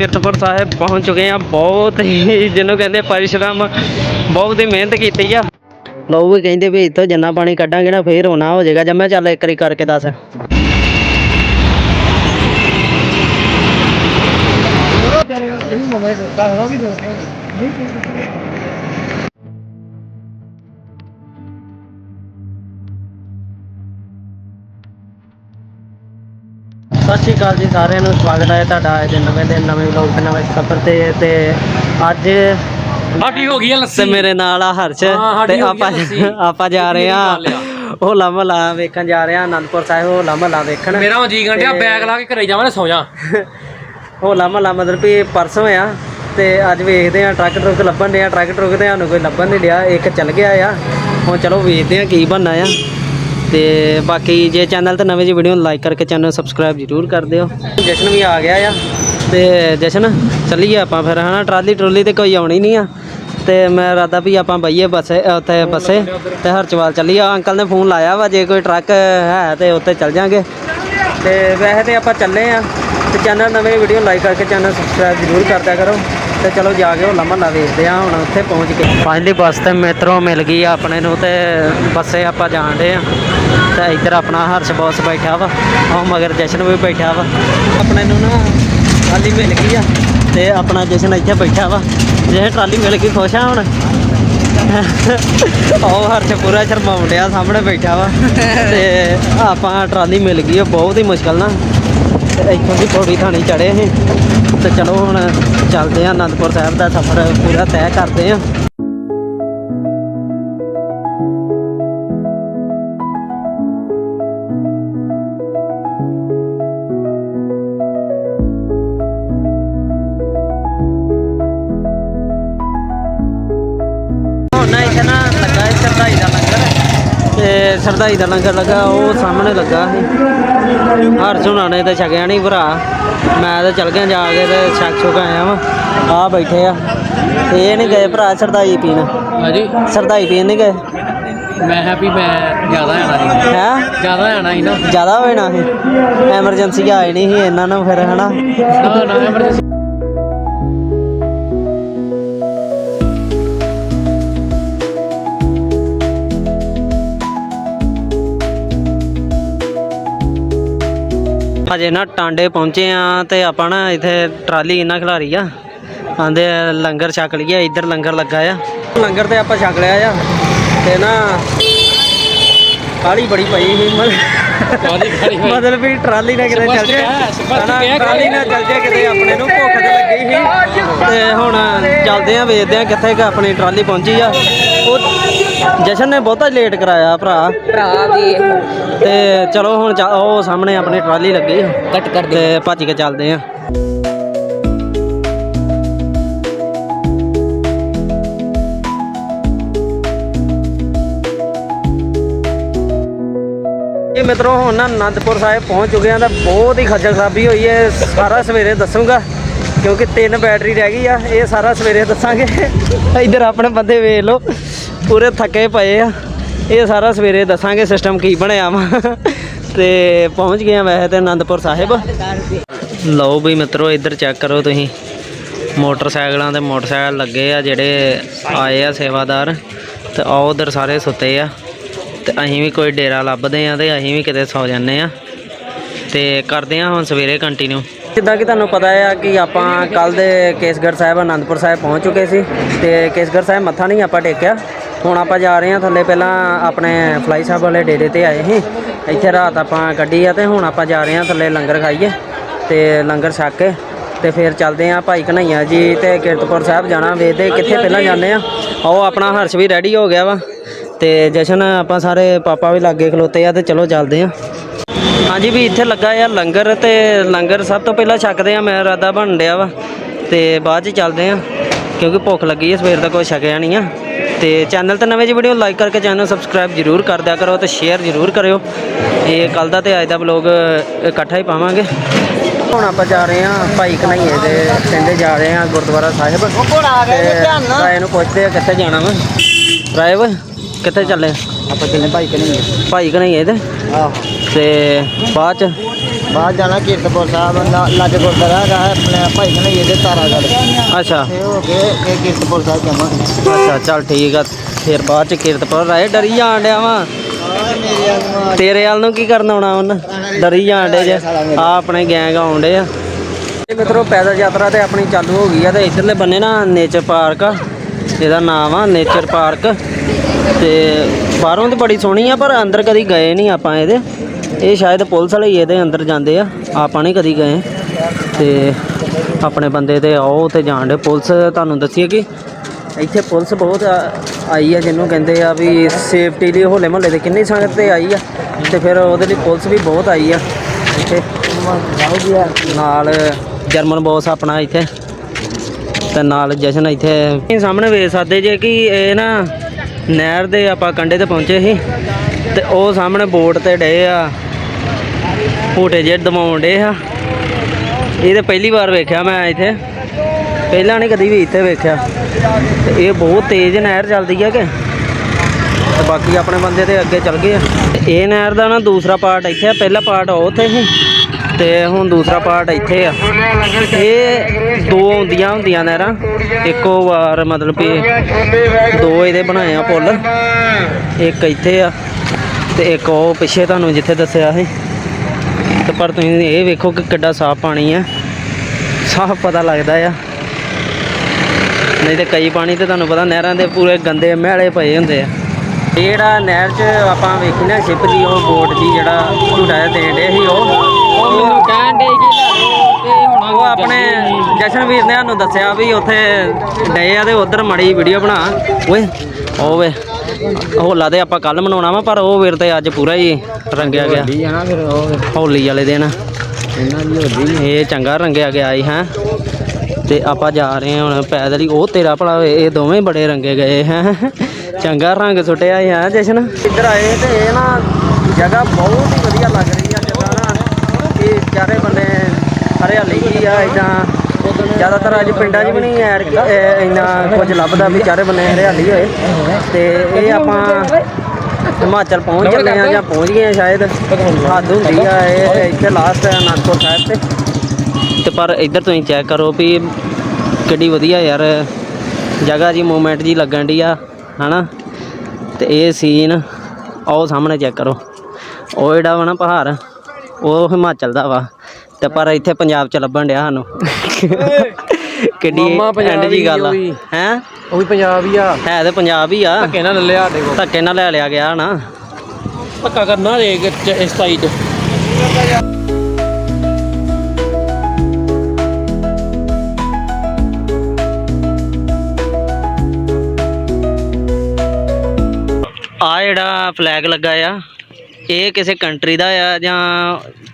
ਕੀਰਤਪੁਰ ਸਾਹਿਬ ਪਹੁੰਚ ਚੁੱਕੇ ਆ ਬਹੁਤ ਹੀ ਜਿਹਨੂੰ ਕਹਿੰਦੇ ਪਰਿਸ਼ਰਮ, ਬਹੁਤ ਹੀ ਮਿਹਨਤ ਕੀਤੀ ਆ। ਲੋਕ ਵੀ ਕਹਿੰਦੇ ਵੀ ਇੱਥੋਂ ਜਿੰਨਾ ਪਾਣੀ ਕੱਢਾਂਗੇ ਨਾ, ਫੇਰ ਹੋਣਾ ਹੋ ਜਾਏਗਾ। ਜਦ ਮੈਂ ਚੱਲ ਇੱਕ ਵਾਰੀ ਕਰਕੇ ਦੱਸ। ਸਤਿ ਸ਼੍ਰੀ ਅਕਾਲ ਜੀ ਸਾਰਿਆਂ ਨੂੰ ਸਵਾਗਤ ਹੈ ਤੁਹਾਡਾ ਅੱਜ ਨਵੇਂ ਦਿਨ ਨਵੇਂ ਵਲੌਗ ਤੇ ਨਵੇਂ ਸਫ਼ਰ ਤੇ ਤੇ ਅੱਜ ਸਾਡੀ ਹੋ ਗਈ ਆ ਤੇ ਲੱਸੀ ਮੇਰੇ ਨਾਲ ਆ ਹਰਸ਼ ਹਾਂ, ਸਾਡੀ ਤੇ ਹੋ ਗਈ ਆਪਾਂ ਲੱਸੀ। ਆਪਾਂ ਜਾ ਰਹੇ ਆ ਆ। ਹੋਲਾ ਮਹੱਲਾ ਵੇਖਣ ਜਾ ਰਹੇ ਆ ਆਨੰਦਪੁਰ ਸਾਹਿਬ ਹੋਲਾ ਮਹੱਲਾ ਵੇਖਣ। ਮੇਰਾ ਜੀ ਗੰਡਿਆ ਬੈਗ ਲਾ ਕੇ ਘਰੇ ਜਾਵਾਂ ਤੇ ਸੌ ਜਾ ਹੋਲਾ ਮਹੱਲਾ ਮਤਲਬ ਵੀ ਪਰਸੋਂ ਆ ਤੇ ਅੱਜ ਵੇਖਦੇ ਆ ਟਰੱਕ ਟਰੁੱਕ ਲੱਭਣ ਡਿਆ ਟਰੱਕ ਟਰੁੱਕ ਤੇ ਸਾਨੂੰ ਕੋਈ ਲੱਭਣ ਨਹੀਂ ਡਿਆ ਇੱਕ ਚੱਲ ਗਿਆ ਆ। ਹੁਣ ਚਲੋ ਵੇਖਦੇ ਆ ਕੀ ਬਣਨਾ ਆ। ਤੇ ਬਾਕੀ ਜੇ ਚੈਨਲ ਤੇ ਨਵੇਂ ਜੀ ਵੀਡੀਓ ਨੂੰ ਲਾਈਕ ਕਰਕੇ ਚੈਨਲ ਸਬਸਕ੍ਰਾਈਬ ਜ਼ਰੂਰ ਕਰ ਦਿਓ। ਜਸ਼ਨ ਵੀ ਆ ਗਿਆ ਆ। ਤੇ ਜਸ਼ਨ, ਚੱਲੀਏ ਆਪਾਂ ਫਿਰ, ਹਨਾ? ਟਰਾਲੀ ਟਰੋਲੀ ਤੇ ਕੋਈ ਆਉਣੀ ਨਹੀਂ ਆ। ਤੇ ਮੈਂ ਇਰਾਦਾ ਵੀ ਆਪਾਂ ਬਈਏ ਬੱਸੇ, ਉੱਥੇ ਬੱਸੇ ਤੇ ਹਰਚਵਾਲ ਚੱਲੀਏ। ਆਹ ਅੰਕਲ ਨੇ ਫੋਨ ਲਾਇਆ ਵਾ, ਜੇ ਕੋਈ ਟਰੱਕ ਹੈ ਤੇ ਉੱਥੇ ਚੱਲ ਜਾਾਂਗੇ। ਤੇ ਵੈਸੇ ਤੇ ਆਪਾਂ ਚੱਲੇ ਆ। ਤੇ ਚੈਨਲ ਨਵੇਂ ਵੀਡੀਓ ਲਾਈਕ ਕਰਕੇ ਚੈਨਲ ਸਬਸਕ੍ਰਾਈਬ ਜ਼ਰੂਰ ਕਰਦਿਆ ਕਰੋ। ਤੇ ਚਲੋ ਜਾ ਕੇ ਹੋਲਾ ਮਹੱਲਾ ਵੇਖਦੇ ਆ, ਹੁਣ ਉੱਥੇ ਪਹੁੰਚ ਕੇ। ਫਾਈਨਲੀ ਬੱਸ ਤੇ ਮੇਟਰੋ ਮਿਲ ਗਈ ਆ ਆਪਣੇ ਨੂੰ ਤੇ ਬੱਸੇ ਆਪਾਂ ਜਾਣ ਡੇ ਆ। ਤਾਂ ਇੱਧਰ ਆਪਣਾ ਹਰਸ਼ ਬੌਸ ਬੈਠਾ ਵਾ, ਉਹ ਮਗਰ ਜਸ਼ਨ ਵੀ ਬੈਠਾ ਵਾ। ਆਪਣੇ ਨੂੰ ਨਾ ਟਰਾਲੀ ਮਿਲ ਗਈ ਆ ਤੇ ਆਪਣਾ ਜਸ਼ਨ ਇੱਥੇ ਬੈਠਾ ਵਾ। ਜੇ ਟਰਾਲੀ ਮਿਲ ਗਈ, ਖੁਸ਼ ਆ ਹੁਣ। ਉਹ ਹਰਸ਼ ਪੂਰਾ ਸ਼ਰਮਾਉਣ ਡਿਆ, ਸਾਹਮਣੇ ਬੈਠਾ ਵਾ। ਤੇ ਆਪਾਂ ਟਰਾਲੀ ਮਿਲ ਗਈ ਬਹੁਤ ਹੀ ਮੁਸ਼ਕਲ ਨਾਲ। ਇੱਥੋਂ ਦੀ ਪੌੜੀ ਥਾਣੀ ਚੜੇ ਅਸੀਂ। ਤੇ ਚਲੋ ਹੁਣ ਚੱਲਦੇ ਆ ਅਨੰਦਪੁਰ ਸਾਹਿਬ ਦਾ ਸਫ਼ਰ ਪੂਰਾ ਤੈਅ ਕਰਦੇ ਆ। ਤੇ ਸਰਦਾਈ ਦਾ ਲੰਗਰ ਲੱਗਾ ਉਹ ਸਾਹਮਣੇ ਲੱਗਾ ਸੀ। ਹਰ ਸੁਣਾ ਨੇ ਤੇ ਛਕਿਆ ਨਹੀਂ ਭਰਾ। ਮੈਂ ਤਾਂ ਚਲ ਗਿਆ ਜਾ ਕੇ ਤੇ ਛਕ ਛੁਕ ਆਇਆ ਵਾਂ। ਆ ਬੈਠੇ ਆ। ਤੇ ਇਹ ਨਹੀਂ ਗਏ ਭਰਾ ਸਰਦਾਈ ਪੀਣ। ਹਾਂਜੀ। ਸਰਦਾਈ ਪੀਣ ਨਹੀਂ ਗਏ? ਮੈਂ ਹੈਪੀ ਮੈਂ ਜ਼ਿਆਦਾ ਆਣਾ ਸੀ। ਹੈ? ਜ਼ਿਆਦਾ ਆਣਾ ਸੀ ਨਾ। ਜ਼ਿਆਦਾ ਨਾ ਇਹ ਐਮਰਜੈਂਸੀ ਆਏ ਨਹੀਂ ਸੀ ਇਹਨਾਂ ਨੂੰ ਫਿਰ ਹਨਾ? ਨਾ ਨਾ ਐਮਰਜੈਂਸੀ ਅਜੇ ਨਾ ਟਾਂਡੇ ਪਹੁੰਚੇ ਆ ਤੇ ਆਪਾਂ ਨਾ ਇੱਥੇ ਟਰਾਲੀ ਇਹਨਾਂ ਖਿਲਾਰੀ ਆ। ਆਂਦੇ ਲੰਗਰ ਛਕ ਲਈਏ ਇੱਧਰ ਲੰਗਰ ਲੱਗਾ ਆ। ਲੰਗਰ ਤੇ ਆਪਾਂ ਛਕ ਲਿਆ ਆ। ਤੇ ਨਾ ਕਾਲੀ ਬੜੀ ਪਈ ਸੀ? ਮਤਲਬ ਵੀ ਟਰਾਲੀ ਨਾ ਕਿਤੇ ਚੱਲ ਜੇ। ਟਰਾਲੀ ਨਾ ਚੱਲ ਜੇ ਕਿਤੇ ਆਪਣੇ ਨੂੰ ਭੁੱਖ ਤੇ ਲੱਗੀ ਸੀ। ਤੇ ਹੁਣ ਚੱਲਦੇ ਆ ਵੇਖਦੇ ਆ ਕਿੱਥੇ ਕਿ ਆਪਣੀ ਟਰਾਲੀ ਪਹੁੰਚੀ ਆ। ਉਹ ਜਸ਼ਨ ਨੇ ਬਹੁਤਾ ਲੇਟ ਕਰਾਇਆ ਭਰਾ। ਭਰਾ ਵੀ। ਤੇ ਚਲੋ ਹੁਣ ਉਹ ਸਾਹਮਣੇ ਆਪਣੀ ਟਰਾਲੀ ਲੱਗੀ ਆ। ਕੱਟ ਕਰ ਤੇ ਭੱਜ ਕੇ ਚੱਲਦੇ ਆ। ਇਹ ਮਿੱਤਰੋ ਹੁਣ ਨਾ ਆਨੰਦਪੁਰ ਸਾਹਿਬ ਪਹੁੰਚ ਚੁੱਕੇ ਆ ਤਾਂ ਬਹੁਤ ਹੀ ਖੱਜਲ ਖਰਾਬੀ ਹੋਈ ਹੈ। ਸਾਰਾ ਸਵੇਰੇ ਦੱਸੂਗਾ ਕਿਉਂਕਿ ਤਿੰਨ ਬੈਟਰੀ ਰਹਿ ਗਈ ਆ। ਇਹ ਸਾਰਾ ਸਵੇਰੇ ਦੱਸਾਂਗੇ। ਇੱਧਰ ਆਪਣੇ ਬੰਦੇ ਵੇਖ ਲਓ। ਪੂਰੇ ਥੱਕੇ ਪਏ ਆ। ਇਹ ਸਾਰਾ ਸਵੇਰੇ ਦੱਸਾਂਗੇ ਸਿਸਟਮ ਕੀ ਬਣਿਆ ਵਾ। ਤੇ ਪਹੁੰਚ ਗਏ ਆ ਵੈਸੇ ਤੇ ਆਨੰਦਪੁਰ ਸਾਹਿਬ। ਲਓ ਵੀ ਮਿੱਤਰੋ, ਇੱਧਰ ਚੈੱਕ ਕਰੋ ਤੁਸੀਂ। ਮੋਟਰਸਾਈਕਲਾਂ ਤੇ ਮੋਟਰਸਾਈਕਲ ਲੱਗੇ ਆ ਜਿਹੜੇ ਆਏ ਆ ਸੇਵਾਦਾਰ। ਤੇ ਆਹ ਉਧਰ ਸਾਰੇ ਸੁੱਤੇ ਆ। ਤੇ ਅਸੀਂ ਵੀ ਕੋਈ ਡੇਰਾ ਲੱਭਦੇ ਆ ਤੇ ਅਸੀਂ ਵੀ ਕਿਤੇ ਸੌ ਜਾਂਦੇ ਆ। ਤੇ ਕਰਦੇ ਆ ਹੁਣ ਸਵੇਰੇ ਕੰਟੀਨਿਊ ਜਿੱਦਾਂ ਕਿ ਤੁਹਾਨੂੰ ਪਤਾ ਆ ਕਿ ਆਪਾਂ ਕੱਲ ਦੇ ਕੇਸਗੜ੍ਹ ਸਾਹਿਬ ਆਨੰਦਪੁਰ ਸਾਹਿਬ ਪਹੁੰਚ ਚੁੱਕੇ ਸੀ। ਤੇ ਕੇਸਗੜ੍ਹ ਸਾਹਿਬ ਮੱਥਾ ਨਹੀਂ ਆਪਾਂ ਟੇਕਿਆ। ਹੁਣ ਆਪਾਂ ਜਾ ਰਹੇ ਹਾਂ ਥੱਲੇ ਪਹਿਲਾਂ ਆਪਣੇ ਫਲਾਈ ਸਾਹਿਬ ਵਾਲੇ ਡੇਰੇ ਤੇ ਆਏ ਸੀ। ਇੱਥੇ ਰਾਤ ਆਪਾਂ ਕੱਢੀ ਆ ਤੇ ਹੁਣ ਆਪਾਂ ਜਾ ਰਹੇ ਹਾਂ ਥੱਲੇ ਲੰਗਰ ਖਾਈਏ ਤੇ ਲੰਗਰ ਛਕ ਕੇ ਤੇ ਫਿਰ ਚੱਲਦੇ ਆ ਭਾਈ ਕਨਈਆ ਜੀ ਤੇ ਕੀਰਤਪੁਰ ਸਾਹਿਬ ਜਾਣਾ ਵੇਖਦੇ ਕਿੱਥੇ ਪਹਿਲਾਂ ਜਾਂਦੇ ਆ। ਆਓ ਆਪਣਾ ਹਰਸ਼ ਵੀ ਰੈਡੀ ਹੋ ਗਿਆ ਵਾ ਤੇ ਜਸ਼ਨ ਆਪਾਂ ਸਾਰੇ ਪਾਪਾ ਵੀ ਲਾਗੇ ਖਲੋਤੇ ਆ ਤੇ ਚਲੋ ਚੱਲਦੇ ਆ। ਹਾਂਜੀ ਵੀ ਇੱਥੇ ਲੱਗਾ ਆ ਲੰਗਰ ਤੇ ਲੰਗਰ ਸਭ ਤੋਂ ਪਹਿਲਾਂ ਛਕਦੇ ਆ ਮੈਂ ਇਰਾਦਾ ਬਣ ਡਿਆ ਵਾ ਤੇ ਬਾਅਦ ਚ ਚੱਲਦੇ ਆ ਕਿਉਂਕਿ ਭੁੱਖ ਲੱਗੀ ਹੈ ਸਵੇਰ ਦਾ ਕੋਈ ਛਕਿਆ ਨਹੀਂ ਆ। ਤੇ ਚੈਨਲ ਤੇ ਨਵੇਂ ਜੀ ਵੀਡੀਓ ਲਾਈਕ ਕਰਕੇ ਚੈਨਲ ਸਬਸਕ੍ਰਾਈਬ ਜਰੂਰ ਕਰ ਦਿਆ ਕਰੋ ਤੇ ਸ਼ੇਅਰ ਜਰੂਰ ਕਰਿਓ। ਇਹ ਕੱਲ ਦਾ ਤੇ ਅੱਜ ਦਾ ਵਲੌਗ ਇਕੱਠਾ ਹੀ ਪਾਵਾਂਗੇ। ਹੁਣ ਆਪਾਂ ਜਾ ਰਹੇ ਹਾਂ ਭਾਈ ਕਨਈਏ ਦੇ ਕਹਿੰਦੇ ਜਾ ਰਹੇ ਹਾਂ ਗੁਰਦੁਆਰਾ ਸਾਹਿਬ। ਰਾਏ ਨੂੰ ਪੁੱਛਦੇ ਆ ਕਿੱਥੇ ਜਾਣਾ ਵਾ। ਰਾਏ ਵਾ ਕਿੱਥੇ ਚੱਲੇ? ਆਪਾਂ ਚੱਲੇ ਭਾਈ ਕਨੀ ਭਾਈ ਕਨਈਏ ਦੇ। ਆਹੋ। ਤੇ ਬਾਅਦ ਚ ਬਾਹਰ ਜਾਣਾ ਕੀਰਤਪੁਰ ਸਾਹਿਬ ਲਾਗੇ ਗੁਰਦੁਆਰਾ ਹੈਗਾ ਹੈ ਆਪਣੇ ਭਾਈ ਖਣਈਏ ਦੇ ਤਾਰਾਗੜ੍ਹ। ਅੱਛਾ। ਤੇ ਹੋ ਕੇ ਇਹ ਕੀਰਤਪੁਰ ਸਾਹਿਬ ਜਾਵਾਂਗੇ। ਅੱਛਾ ਚੱਲ ਠੀਕ ਆ ਫਿਰ ਬਾਅਦ ਚ ਕੀਰਤਪੁਰ ਰਾਏ ਡਰੀ ਜਾਣ ਡਿਆ ਵਾ। ਤੇਰੇ ਵੱਲ ਨੂੰ ਕੀ ਕਰਨ ਆਉਣਾ ਉਹਨਾਂ ਡਰੀ ਜਾਣ ਡੇ ਜੇ। ਆ ਆਪਣੇ ਗੈਂਗ ਆਉਂਦੇ ਆ। ਇਹ ਮਿੱਤਰੋ ਪੈਦਲ ਯਾਤਰਾ ਤੇ ਆਪਣੀ ਚਾਲੂ ਹੋ ਗਈ ਆ ਤੇ ਇਧਰਲੇ ਬੰਨੇ ਨਾ ਨੇਚਰ ਪਾਰਕ ਆ। ਇਹਦਾ ਨਾਮ ਆ ਨੇਚਰ ਪਾਰਕ। ਤੇ ਬਾਹਰੋਂ ਤੇ ਬੜੀ ਸੋਹਣੀ ਆ ਪਰ ਅੰਦਰ ਕਦੀ ਗਏ ਨਹੀਂ ਆਪਾਂ ਇਹਦੇ। ਇਹ ਸ਼ਾਇਦ ਪੁਲਿਸ ਵਾਲੇ ਇਹਦੇ ਅੰਦਰ ਜਾਂਦੇ ਆ। ਆਪਾਂ ਨਹੀਂ ਕਦੀ ਗਏ। ਤੇ ਆਪਣੇ ਬੰਦੇ ਤੇ ਆਓ ਤੇ ਜਾਣ ਦੇ ਪੁਲਿਸ ਤੁਹਾਨੂੰ ਦੱਸੀਏ ਕਿ ਇੱਥੇ ਪੁਲਿਸ ਬਹੁਤ ਆ- ਆਈ ਆ, ਜਿਹਨੂੰ ਕਹਿੰਦੇ ਆ ਵੀ ਸੇਫਟੀ ਲਈ ਹੋਲੇ ਮਹੱਲੇ ਦੇ ਕਿੰਨੀ ਸੰਗਤ ਤੇ ਆਈ ਆ। ਤੇ ਫਿਰ ਉਹਦੇ ਲਈ ਪੁਲਿਸ ਵੀ ਬਹੁਤ ਆਈ ਆ। ਇੱਥੇ ਨਾਲ ਜਰਮਨ ਬੌਸ ਆਪਣਾ ਇੱਥੇ। ਤੇ ਨਾਲ ਜਸ਼ਨ ਇੱਥੇ। ਸਾਹਮਣੇ ਵੇਖ ਸਕਦੇ ਜੇ ਕਿ ਇਹ ਨਾ ਨਹਿਰ ਦੇ ਆਪਾਂ ਕੰਢੇ ਤੇ ਪਹੁੰਚੇ ਸੀ। ਤੇ ਉਹ ਸਾਹਮਣੇ ਬੋਟ ਤੇ ਡੇ ਆ। ਝੂਟੇ ਜੇ ਦਮਾਉਣ ਡੇ ਆ। ਇਹ ਤੇ ਪਹਿਲੀ ਵਾਰ ਵੇਖਿਆ ਮੈਂ ਇੱਥੇ। ਪਹਿਲਾਂ ਨਹੀਂ ਕਦੀ ਵੀ ਇੱਥੇ ਵੇਖਿਆ। ਤੇ ਇਹ ਬਹੁਤ ਤੇਜ਼ ਨਹਿਰ ਚੱਲਦੀ ਆ ਕਿ। ਤੇ ਬਾਕੀ ਆਪਣੇ ਬੰਦੇ ਤੇ ਅੱਗੇ ਚੱਲ ਗਏ ਆ। ਤੇ ਇਹ ਨਹਿਰ ਦਾ ਨਾ ਦੂਸਰਾ ਪਾਰਟ ਇੱਥੇ ਆ। ਪਹਿਲਾ ਪਾਰਟ ਉਹ ਉੱਥੇ ਸੀ ਤੇ ਹੁਣ ਦੂਸਰਾ ਪਾਰਟ ਇੱਥੇ ਆ। ਇਹ ਦੋ ਹੁੰਦੀਆਂ ਹੁੰਦੀਆਂ ਨਹਿਰਾਂ। ਇੱਕੋ ਵਾਰ ਮਤਲਬ ਕਿ ਦੋ ਇਹਦੇ ਬਣਾਏ ਆ ਪੁੱਲ। ਇੱਕ ਇੱਥੇ ਆ। ਤੇ ਇੱਕ ਉਹ ਪਿੱਛੇ ਤੁਹਾਨੂੰ ਜਿੱਥੇ ਦੱਸਿਆ ਸੀ। ਤੇ ਪਰ ਤੁਸੀਂ ਇਹ ਵੇਖੋ ਕਿ ਕਿੱਡਾ ਸਾਫ਼ ਪਾਣੀ ਆ। ਸਾਫ਼ ਪਤਾ ਲੱਗਦਾ ਆ। ਨਹੀਂ ਤੇ ਕਈ ਪਾਣੀ ਤੇ ਤੁਹਾਨੂੰ ਪਤਾ ਨਹਿਰਾਂ ਦੇ ਪੂਰੇ ਗੰਦੇ ਮੈਲੇ ਪਏ ਹੁੰਦੇ ਆ। ਜਿਹੜਾ ਨਹਿਰ 'ਚ ਆਪਾਂ ਵੇਖੀ ਨਾ ਸ਼ਿਪ ਜੀ ਉਹ ਬੋਟ ਜੀ ਜਿਹੜਾ ਝੂਟਾ ਦੇਣ ਡੇ ਸੀ ਉਹ ਉਹ ਮੈਨੂੰ ਕਹਿਣ ਦੇ ਕਿ ਉਹ ਆਪਣੇ ਜਸ਼ਨਵੀਰ ਨੇ ਸਾਨੂੰ ਦੱਸਿਆ ਵੀ ਉੱਥੇ ਡਏ ਆ ਤੇ ਉਧਰ ਮੜੀ ਵੀਡੀਓ ਬਣਾ। ਓਏ ਵੇ। ਹੋਲਾ ਤੇ ਆਪਾਂ ਕੱਲ ਮਨਾਉਣਾ ਵਾ ਪਰ ਉਹ ਵੀਰ ਤੇ ਅੱਜ ਪੂਰਾ ਹੀ ਰੰਗਿਆ ਗਿਆ। ਵੱਡੀ ਆ ਨਾ ਫਿਰ ਉਹ ਹੋਲੀ ਵਾਲੇ ਦਿਨ। ਇਹਨਾਂ ਦੀ ਵੱਡੀ ਇਹ ਚੰਗਾ ਰੰਗਿਆ ਗਿਆ ਹੀ ਹੈ। ਤੇ ਆਪਾਂ ਜਾ ਰਹੇ ਹਾਂ ਹੁਣ ਪੈਦਲ ਹੀ। ਉਹ ਤੇਰਾ ਭਲਾ ਇਹ ਦੋਵੇਂ ਬੜੇ ਰੰਗੇ ਗਏ ਹੈ। ਚੰਗਾ ਰੰਗ ਸੁੱਟਿਆ ਹੈ ਜਸ਼ਨ? ਇੱਧਰ ਆਏ ਤੇ ਇਹ ਨਾ ਜਗ੍ਹਾ ਬਹੁਤ ਹੀ ਵਧੀਆ ਲੱਗ ਰਹੀ ਆ ਜਿੱਦਾਂ ਨਾ। ਕਿ ਚਾਰੇ ਬੰਨੇ ਹਰਿਆਲੀ ਹੀ ਆ ਇਦਾਂ ਜ਼ਿਆਦਾਤਰ ਅੱਜ ਪਿੰਡਾਂ 'ਚ ਵੀ ਨਹੀਂ ਐਡ ਇੰਨਾ ਕੁਝ ਲੱਭਦਾ ਵੀ ਚਾਰੇ ਬੰਨੇ ਹਰਿਆਲੀ ਹੋਏ। ਤੇ ਇਹ ਆਪਾਂ ਹਿਮਾਚਲ ਪਹੁੰਚ ਚੱਲੇ ਆ ਜਾਂ ਪਹੁੰਚ ਗਏ ਆ ਸ਼ਾਇਦ। ਹੱਦ ਹੁੰਦੀ ਆ ਇਹ ਇੱਥੇ ਲਾਸਟ ਅਨੰਦਪੁਰ ਸਾਹਿਬ ਤੇ। ਤੇ ਪਰ ਇੱਧਰ ਤੁਸੀਂ ਚੈੱਕ ਕਰੋ ਵੀ ਕਿੱਡੀ ਵਧੀਆ ਯਾਰ ਜਗ੍ਹਾ ਜੀ ਮੂਵਮੈਂਟ ਜੀ ਲੱਗਣ ਦੀ ਆ ਹਨਾ? ਤੇ ਇਹ ਸੀਨ ਉਹ ਸਾਹਮਣੇ ਚੈੱਕ ਕਰੋ। ਉਹ ਜਿਹੜਾ ਵਾ ਨਾ ਪਹਾੜ ਉਹ ਹਿਮਾਚਲ ਦਾ ਵਾ। ਤੇ ਪਰ ਇੱਥੇ ਪੰਜਾਬ ਚ ਲੱਭਣ ਡਿਆ ਸਾਨੂੰ। ਕਿੱਡੀ ਮਾਮਾ ਐਂਡ ਹੀ ਗੱਲ ਆ। ਉਹ। ਹੈ? ਉਹ ਵੀ ਪੰਜਾਬ ਹੀ ਆ। ਹੈ ਤੇ ਪੰਜਾਬ ਹੀ ਆ। ਧੱਕੇ ਨਾਲ ਲਿਆ ਸਾਡੇ ਕੋਲ। ਧੱਕੇ ਨਾਲ ਲੈ ਲਿਆ ਗਿਆ ਨਾ। ਧੱਕਾ ਕਰਨਾ ਰੇ ਇਸ ਸਾਈਡ ਆ ਜਿਹੜਾ ਫਲੈਗ ਲੱਗਾ ਆ। ਇਹ ਕਿਸੇ ਕੰਟਰੀ ਦਾ ਆ ਜਾਂ